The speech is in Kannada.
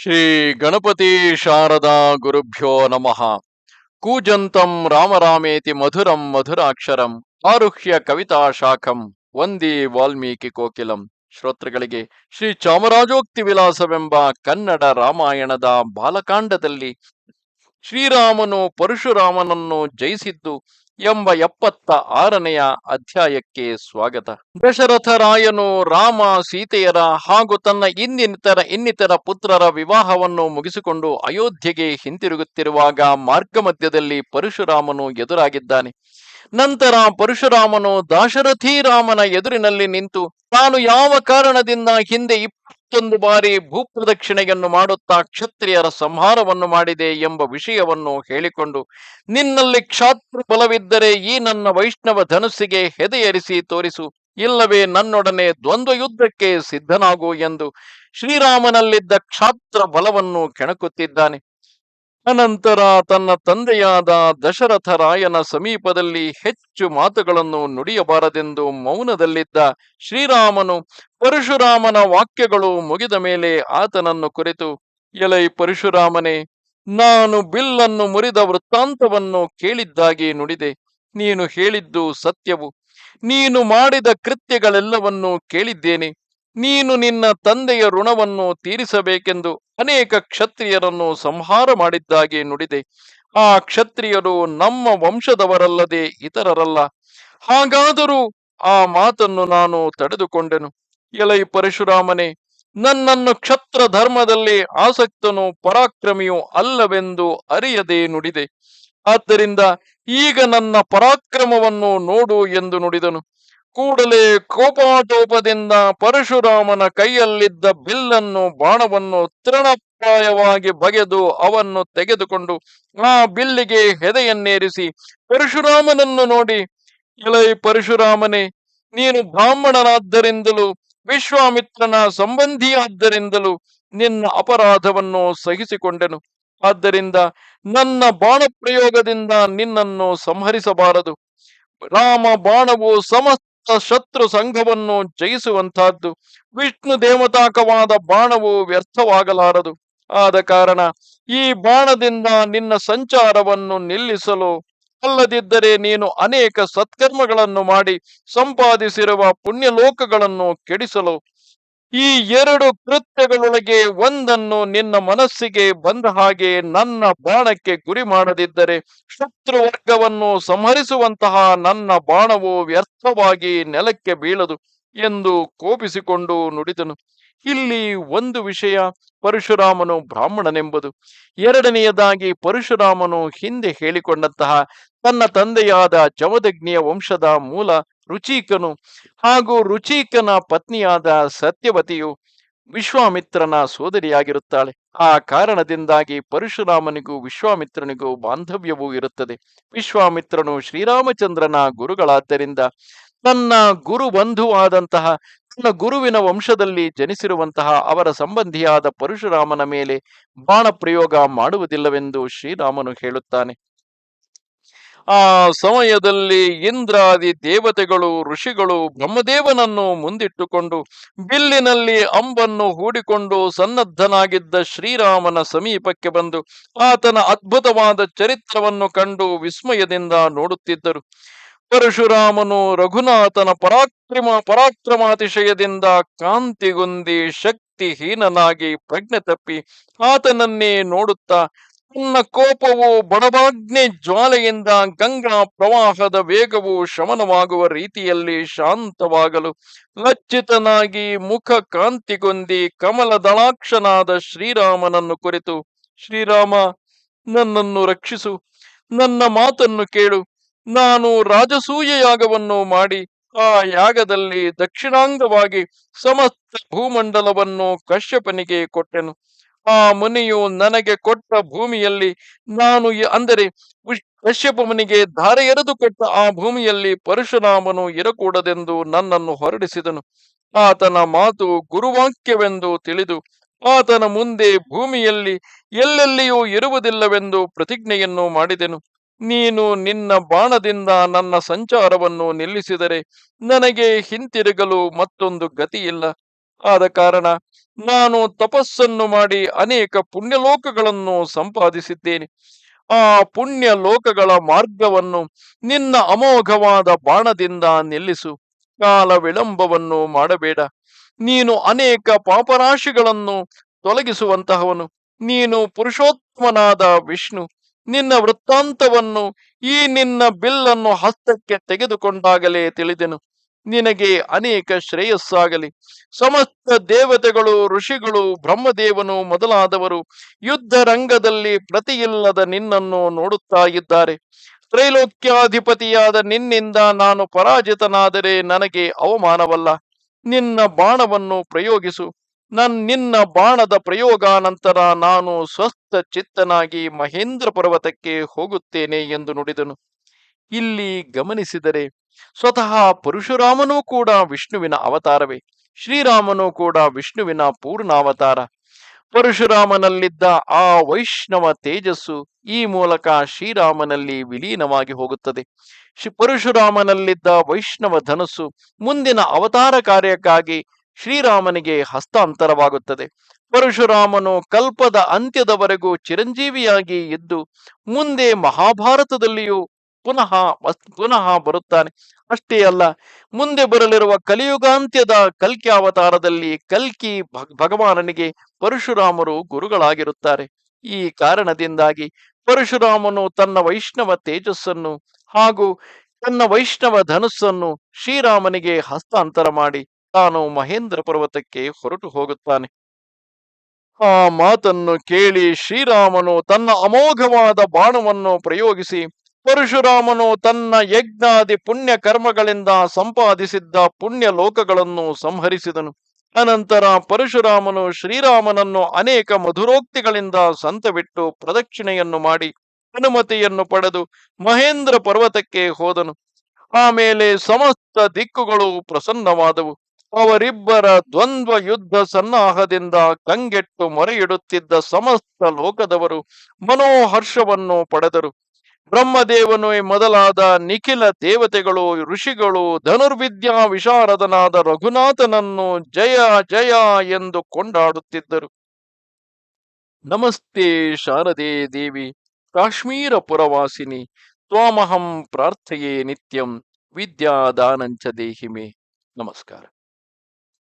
ಶ್ರೀ ಗಣಪತಿ ಶಾರದಾ ಗುರುಭ್ಯೋ ನಮಃ. ಕೂಜಂತಂ ರಾಮರಾಮೇತಿ ಮಧುರಂ ಮಧುರಾಕ್ಷರಂ ಆರುಹ್ಯ ಕವಿತಾ ಶಾಖಂ ವಂದಿ ವಾಲ್ಮೀಕಿ ಕೋಕಿಲಂ. ಶ್ರೋತೃಗಳಿಗೆ ಶ್ರೀ ಚಾಮರಾಜೋಕ್ತಿ ವಿಲಾಸವೆಂಬ ಕನ್ನಡ ರಾಮಾಯಣದ ಬಾಲಕಾಂಡದಲ್ಲಿ ಶ್ರೀರಾಮನು ಪರಶುರಾಮನನ್ನು ಜಯಿಸಿದ್ದು ಎಂಬ ಎಪ್ಪತ್ತ ಆರನೆಯ ಅಧ್ಯಾಯಕ್ಕೆ ಸ್ವಾಗತ. ದಶರಥ ರಾಯನು ರಾಮ, ಸೀತೆಯರ ಹಾಗೂ ತನ್ನ ಇನ್ನಿತರ ಇನ್ನಿತರ ಪುತ್ರರ ವಿವಾಹವನ್ನು ಮುಗಿಸಿಕೊಂಡು ಅಯೋಧ್ಯೆಗೆ ಹಿಂತಿರುಗುತ್ತಿರುವಾಗ ಮಾರ್ಗ ಮಧ್ಯದಲ್ಲಿ ಪರಶುರಾಮನು ಎದುರಾಗಿದ್ದಾನೆ. ನಂತರ ಪರಶುರಾಮನು ದಾಶರಥಿ ರಾಮನ ಎದುರಿನಲ್ಲಿ ನಿಂತು ತಾನು ಯಾವ ಕಾರಣದಿಂದ ಹಿಂದೆ ಇಪ್ಪತ್ತೊಂದು ಬಾರಿ ಭೂಪ್ರದಕ್ಷಿಣೆಯನ್ನು ಮಾಡುತ್ತಾ ಕ್ಷತ್ರಿಯರ ಸಂಹಾರವನ್ನು ಮಾಡಿದೆ ಎಂಬ ವಿಷಯವನ್ನು ಹೇಳಿಕೊಂಡು, ನಿನ್ನಲ್ಲಿ ಕ್ಷಾತ್ರ ಬಲವಿದ್ದರೆ ಈ ನನ್ನ ವೈಷ್ಣವ ಧನುಸ್ಸಿಗೆ ಹೆದೆಯರಿಸಿ ತೋರಿಸು, ಇಲ್ಲವೇ ನನ್ನೊಡನೆ ದ್ವಂದ್ವ ಯುದ್ಧಕ್ಕೆ ಸಿದ್ಧನಾಗು ಎಂದು ಶ್ರೀರಾಮನಲ್ಲಿದ್ದ ಕ್ಷಾತ್ರ ಬಲವನ್ನು ಕೆಣಕುತ್ತಿದ್ದಾನೆ. ಅನಂತರ ತನ್ನ ತಂದೆಯಾದ ದಶರಥರಾಯನ ಸಮೀಪದಲ್ಲಿ ಹೆಚ್ಚು ಮಾತುಗಳನ್ನು ನುಡಿಯಬಾರದೆಂದು ಮೌನದಲ್ಲಿದ್ದ ಶ್ರೀರಾಮನು ಪರಶುರಾಮನ ವಾಕ್ಯಗಳು ಮುಗಿದ ಮೇಲೆ ಆತನನ್ನು ಕುರಿತು, ಎಲೈ ಪರಶುರಾಮನೇ, ನಾನು ಬಿಲ್ಲನ್ನು ಮುರಿದ ವೃತ್ತಾಂತವನ್ನು ಕೇಳಿದ್ದಾಗಿ ನುಡಿದೆ. ನೀನು ಹೇಳಿದ್ದು ಸತ್ಯವು. ನೀನು ಮಾಡಿದ ಕೃತ್ಯಗಳೆಲ್ಲವನ್ನೂ ಕೇಳಿದ್ದೇನೆ. ನೀನು ನಿನ್ನ ತಂದೆಯ ಋಣವನ್ನು ತೀರಿಸಬೇಕೆಂದು ಅನೇಕ ಕ್ಷತ್ರಿಯರನ್ನು ಸಂಹಾರ ಮಾಡಿದ್ದಾಗಿ ನುಡಿದೆ. ಆ ಕ್ಷತ್ರಿಯರು ನಮ್ಮ ವಂಶದವರಲ್ಲದೆ ಇತರರಲ್ಲ. ಹಾಗಾದರೂ ಆ ಮಾತನ್ನು ನಾನು ತಡೆದುಕೊಂಡೆನು. ಎಲೈ ಪರಶುರಾಮನೇ, ನನ್ನನ್ನು ಕ್ಷತ್ರ ಧರ್ಮದಲ್ಲಿ ಆಸಕ್ತನು ಪರಾಕ್ರಮಿಯು ಅಲ್ಲವೆಂದು ಅರಿಯದೆ ನುಡಿದೆ. ಆದ್ದರಿಂದ ಈಗ ನನ್ನ ಪರಾಕ್ರಮವನ್ನು ನೋಡು ಎಂದು ನುಡಿದನು. ಕೂಡಲೇ ಕೋಪಾಟೋಪದಿಂದ ಪರಶುರಾಮನ ಕೈಯಲ್ಲಿದ್ದ ಬಿಲ್ಲನ್ನು ಬಾಣವನ್ನು ತೃಣಪ್ರಾಯವಾಗಿ ಬಗೆದು ಅವನ್ನು ತೆಗೆದುಕೊಂಡು ಆ ಬಿಲ್ಲಿಗೆ ಹೆದೆಯನ್ನೇರಿಸಿ ಪರಶುರಾಮನನ್ನು ನೋಡಿ ಇಳೈ ಪರಶುರಾಮನೇ, ನೀನು ಬ್ರಾಹ್ಮಣನಾದ್ದರಿಂದಲೂ ವಿಶ್ವಾಮಿತ್ರನ ಸಂಬಂಧಿಯಾದ್ದರಿಂದಲೂ ನಿನ್ನ ಅಪರಾಧವನ್ನು ಸಹಿಸಿಕೊಂಡೆನು. ಆದ್ದರಿಂದ ನನ್ನ ಬಾಣ ಪ್ರಯೋಗದಿಂದ ನಿನ್ನನ್ನು ಸಂಹರಿಸಬಾರದು. ರಾಮ ಬಾಣವು ಸಮಸ್ತ ಶತ್ರು ಸಂಘವನ್ನು ಜಯಿಸುವಂತಹದ್ದು ವಿಷ್ಣು ದೇವತಾಕವಾದ ಬಾಣವು ವ್ಯರ್ಥವಾಗಲಾರದು. ಆದ ಕಾರಣ ಈ ಬಾಣದಿಂದ ನಿನ್ನ ಸಂಚಾರವನ್ನು ನಿಲ್ಲಿಸಲು ಅಲ್ಲದಿದ್ದರೆ ನೀನು ಅನೇಕ ಸತ್ಕರ್ಮಗಳನ್ನು ಮಾಡಿ ಸಂಪಾದಿಸಿರುವ ಪುಣ್ಯಲೋಕಗಳನ್ನು ಕೆಡಿಸಲು ಈ ಎರಡು ಕೃತ್ಯಗಳೊಳಗೆ ಒಂದನ್ನು ನಿನ್ನ ಮನಸ್ಸಿಗೆ ಬಂದ ಹಾಗೆ ನನ್ನ ಬಾಣಕ್ಕೆ ಗುರಿ ಮಾಡದಿದ್ದರೆ ಶತ್ರು ವರ್ಗವನ್ನು ಸಂಹರಿಸುವಂತಹ ನನ್ನ ಬಾಣವು ವ್ಯರ್ಥವಾಗಿ ನೆಲಕ್ಕೆ ಬೀಳದು ಎಂದು ಕೋಪಿಸಿಕೊಂಡು ನುಡಿದನು. ಇಲ್ಲಿ ಒಂದು ವಿಷಯ ಪರಶುರಾಮನು ಬ್ರಾಹ್ಮಣನೆಂಬುದು. ಎರಡನೆಯದಾಗಿ ಪರಶುರಾಮನು ಹಿಂದೆ ಹೇಳಿಕೊಂಡಂತಹ ತನ್ನ ತಂದೆಯಾದ ಜಮದಗ್ನಿಯ ವಂಶದ ಮೂಲ ರುಚೀಕನು ಹಾಗೂ ರುಚಿಕನ ಪತ್ನಿಯಾದ ಸತ್ಯವತಿಯು ವಿಶ್ವಾಮಿತ್ರನ ಸೋದರಿಯಾಗಿರುತ್ತಾಳೆ. ಆ ಕಾರಣದಿಂದಾಗಿ ಪರಶುರಾಮನಿಗೂ ವಿಶ್ವಾಮಿತ್ರನಿಗೂ ಬಾಂಧವ್ಯವೂ ಇರುತ್ತದೆ. ವಿಶ್ವಾಮಿತ್ರನು ಶ್ರೀರಾಮಚಂದ್ರನ ಗುರುಗಳಾದ್ದರಿಂದ ತನ್ನ ಗುರು ಬಂಧುವಾದಂತಹ ತನ್ನ ಗುರುವಿನ ವಂಶದಲ್ಲಿ ಜನಿಸಿರುವಂತಹ ಅವರ ಸಂಬಂಧಿಯಾದ ಪರಶುರಾಮನ ಮೇಲೆ ಬಾಣ ಪ್ರಯೋಗ ಮಾಡುವುದಿಲ್ಲವೆಂದು ಶ್ರೀರಾಮನು ಹೇಳುತ್ತಾನೆ. ಆ ಸಮಯದಲ್ಲಿ ಇಂದ್ರಾದಿ ದೇವತೆಗಳು, ಋಷಿಗಳು ಬ್ರಹ್ಮದೇವನನ್ನು ಮುಂದಿಟ್ಟುಕೊಂಡು ಬಿಲ್ಲಿನಲ್ಲಿ ಅಂಬನ್ನು ಹೂಡಿಕೊಂಡು ಸನ್ನದ್ಧನಾಗಿದ್ದ ಶ್ರೀರಾಮನ ಸಮೀಪಕ್ಕೆ ಬಂದು ಆತನ ಅದ್ಭುತವಾದ ಚರಿತ್ರವನ್ನು ಕಂಡು ವಿಸ್ಮಯದಿಂದ ನೋಡುತ್ತಿದ್ದರು. ಪರಶುರಾಮನು ರಘುನಾಥನ ಪರಾಕ್ರಮ, ಪರಾಕ್ರಮಾತಿಶಯದಿಂದ ಕಾಂತಿಗುಂದಿ ಶಕ್ತಿಹೀನನಾಗಿ ಪ್ರಜ್ಞೆ ತಪ್ಪಿ ಆತನನ್ನೇ ನೋಡುತ್ತಾ ತನ್ನ ಕೋಪವು ಬಡಬಾಗ್ನೆ ಜ್ವಾಲೆಯಿಂದ ಗಂಗಾ ಪ್ರವಾಹದ ವೇಗವು ಶಮನವಾಗುವ ರೀತಿಯಲ್ಲಿ ಶಾಂತವಾಗಲು ಲಜ್ಜಿತನಾಗಿ ಮುಖ ಕಾಂತಿಗೊಂದಿ ಕಮಲದಳಾಕ್ಷನಾದ ಶ್ರೀರಾಮನನ್ನು ಕುರಿತು, ಶ್ರೀರಾಮ, ನನ್ನನ್ನು ರಕ್ಷಿಸು, ನನ್ನ ಮಾತನ್ನು ಕೇಳು, ನಾನು ರಾಜಸೂಯ ಯಾಗವನ್ನು ಮಾಡಿ, ಆ ಯಾಗದಲ್ಲಿ ದಕ್ಷಿಣಾಂಗವಾಗಿ ಸಮಸ್ತ ಭೂಮಂಡಲವನ್ನು ಕಶ್ಯಪನಿಗೆ ಕೊಟ್ಟೆನು. ಆ ಮುನಿಯು ನನಗೆ ಕೊಟ್ಟ ಭೂಮಿಯಲ್ಲಿ ನಾನು ಅಂದರೆ ಕಶ್ಯಪನಿಗೆ ಧಾರೆ ಎರೆದು ಕೊಟ್ಟ ಆ ಭೂಮಿಯಲ್ಲಿ ಪರಶುರಾಮನು ಇರಕೂಡದೆಂದು ನನ್ನನ್ನು ಹೊರಡಿಸಿದನು. ಆತನ ಮಾತು ಗುರುವಾಕ್ಯವೆಂದು ತಿಳಿದು ಆತನ ಮುಂದೆ ಭೂಮಿಯಲ್ಲಿ ಎಲ್ಲೆಲ್ಲಿಯೂ ಇರುವುದಿಲ್ಲವೆಂದು ಪ್ರತಿಜ್ಞೆಯನ್ನು ಮಾಡಿದೆನು. ನೀನು ನಿನ್ನ ಬಾಣದಿಂದ ನನ್ನ ಸಂಚಾರವನ್ನು ನಿಲ್ಲಿಸಿದರೆ ನನಗೆ ಹಿಂತಿರುಗಲು ಮತ್ತೊಂದು ಗತಿಯಿಲ್ಲ. ಆದ ಕಾರಣ ನಾನು ತಪಸ್ಸನ್ನು ಮಾಡಿ ಅನೇಕ ಪುಣ್ಯಲೋಕಗಳನ್ನು ಸಂಪಾದಿಸಿದ್ದೇನೆ. ಆ ಪುಣ್ಯ ಲೋಕಗಳ ಮಾರ್ಗವನ್ನು ನಿನ್ನ ಅಮೋಘವಾದ ಬಾಣದಿಂದ ನಿಲ್ಲಿಸು. ಕಾಲ ವಿಳಂಬವನ್ನು ಮಾಡಬೇಡ. ನೀನು ಅನೇಕ ಪಾಪರಾಶಿಗಳನ್ನು ತೊಲಗಿಸುವಂತಹವನು. ನೀನು ಪುರುಷೋತ್ತಮನಾದ ವಿಷ್ಣು. ನಿನ್ನ ವೃತ್ತಾಂತವನ್ನು ಈ ನಿನ್ನ ಬಿಲ್ಲನ್ನು ಹಸ್ತಕ್ಕೆ ತೆಗೆದುಕೊಂಡಾಗಲೇ ತಿಳಿದೆನು. ನಿನಗೆ ಅನೇಕ ಶ್ರೇಯಸ್ಸಾಗಲಿ. ಸಮಸ್ತ ದೇವತೆಗಳು, ಋಷಿಗಳು, ಬ್ರಹ್ಮದೇವನು ಮೊದಲಾದವರು ಯುದ್ಧ ರಂಗದಲ್ಲಿ ಪ್ರತಿಯಿಲ್ಲದ ನಿನ್ನನ್ನು ನೋಡುತ್ತಾ ಇದ್ದಾರೆ. ತ್ರೈಲೋಕ್ಯಾಧಿಪತಿಯಾದ ನಿನ್ನಿಂದ ನಾನು ಪರಾಜಿತನಾದರೆ ನನಗೆ ಅವಮಾನವಲ್ಲ. ನಿನ್ನ ಬಾಣವನ್ನು ಪ್ರಯೋಗಿಸು. ನನ್ ನಿನ್ನ ಬಾಣದ ಪ್ರಯೋಗಾನಂತರ ನಾನು ಸ್ವಸ್ಥ ಚಿತ್ತನಾಗಿ ಮಹೇಂದ್ರ ಪರ್ವತಕ್ಕೆ ಹೋಗುತ್ತೇನೆ ಎಂದು ನುಡಿದನು. ಇಲ್ಲಿ ಗಮನಿಸಿದರೆ ಸ್ವತಃ ಪರಶುರಾಮನೂ ಕೂಡ ವಿಷ್ಣುವಿನ ಅವತಾರವೇ. ಶ್ರೀರಾಮನೂ ಕೂಡ ವಿಷ್ಣುವಿನ ಪೂರ್ಣಾವತಾರ. ಪರಶುರಾಮನಲ್ಲಿದ್ದ ಆ ವೈಷ್ಣವ ತೇಜಸ್ಸು ಈ ಮೂಲಕ ಶ್ರೀರಾಮನಲ್ಲಿ ವಿಲೀನವಾಗಿ ಹೋಗುತ್ತದೆ. ಪರಶುರಾಮನಲ್ಲಿದ್ದ ವೈಷ್ಣವ ಧನಸ್ಸು ಮುಂದಿನ ಅವತಾರ ಕಾರ್ಯಕ್ಕಾಗಿ ಶ್ರೀರಾಮನಿಗೆ ಹಸ್ತಾಂತರವಾಗುತ್ತದೆ. ಪರಶುರಾಮನು ಕಲ್ಪದ ಅಂತ್ಯದವರೆಗೂ ಚಿರಂಜೀವಿಯಾಗಿ ಇದ್ದು ಮುಂದೆ ಮಹಾಭಾರತದಲ್ಲಿಯೂ ಪುನಃ ಪುನಃ ಬರುತ್ತಾನೆ. ಅಷ್ಟೇ ಅಲ್ಲ, ಮುಂದೆ ಬರಲಿರುವ ಕಲಿಯುಗಾಂತ್ಯದ ಕಲ್ಕಿ ಅವತಾರದಲ್ಲಿ ಕಲ್ಕಿ ಭಗ್- ಭಗವಾನನಿಗೆ ಪರಶುರಾಮರು ಗುರುಗಳಾಗಿರುತ್ತಾರೆ. ಈ ಕಾರಣದಿಂದಾಗಿ ಪರಶುರಾಮನು ತನ್ನ ವೈಷ್ಣವ ತೇಜಸ್ಸನ್ನು ಹಾಗೂ ತನ್ನ ವೈಷ್ಣವ ಧನುಸ್ಸನ್ನು ಶ್ರೀರಾಮನಿಗೆ ಹಸ್ತಾಂತರ ಮಾಡಿ ತಾನು ಮಹೇಂದ್ರ ಪರ್ವತಕ್ಕೆ ಹೊರಟು ಹೋಗುತ್ತಾನೆ. ಆ ಮಾತನ್ನು ಕೇಳಿ ಶ್ರೀರಾಮನು ತನ್ನ ಅಮೋಘವಾದ ಬಾಣವನ್ನು ಪ್ರಯೋಗಿಸಿ ಪರಶುರಾಮನು ತನ್ನ ಯಜ್ಞಾದಿ ಪುಣ್ಯ ಕರ್ಮಗಳಿಂದ ಸಂಪಾದಿಸಿದ್ದ ಪುಣ್ಯ ಲೋಕಗಳನ್ನು ಸಂಹರಿಸಿದನು. ಅನಂತರ ಪರಶುರಾಮನು ಶ್ರೀರಾಮನನ್ನು ಅನೇಕ ಮಧುರೋಕ್ತಿಗಳಿಂದ ಸಂತವಿಟ್ಟು ಪ್ರದಕ್ಷಿಣೆಯನ್ನು ಮಾಡಿ ಅನುಮತಿಯನ್ನು ಪಡೆದು ಮಹೇಂದ್ರ ಪರ್ವತಕ್ಕೆ ಹೋದನು. ಆಮೇಲೆ ಸಮಸ್ತ ದಿಕ್ಕುಗಳು ಪ್ರಸನ್ನವಾದವು. ಅವರಿಬ್ಬರ ದ್ವಂದ್ವ ಯುದ್ಧ ಸನ್ನಾಹದಿಂದ ಕಂಗೆಟ್ಟು ಮೊರೆಯಿಡುತ್ತಿದ್ದ ಸಮಸ್ತ ಲೋಕದವರು ಮನೋಹರ್ಷವನ್ನು ಪಡೆದರು. ಬ್ರಹ್ಮದೇವನು ಮೊದಲಾದ ನಿಖಿಲ ದೇವತೆಗಳು, ಋಷಿಗಳು ಧನುರ್ವಿದ್ಯಾ ವಿಶಾರದನಾದ ರಘುನಾಥನನ್ನು ಜಯ ಜಯ ಎಂದು ಕೊಂಡಾಡುತ್ತಿದ್ದರು. ನಮಸ್ತೆ ಶಾರದೆ ದೇವಿ, ಕಾಶ್ಮೀರ ಪುರವಾಸಿನಿ, ತ್ವಾಮಹಂ ಪ್ರಾರ್ಥೆಯೇ ನಿತ್ಯಂ, ವಿದ್ಯಾದಾನಂಚ ದೇಹಿಮೆ. ನಮಸ್ಕಾರ.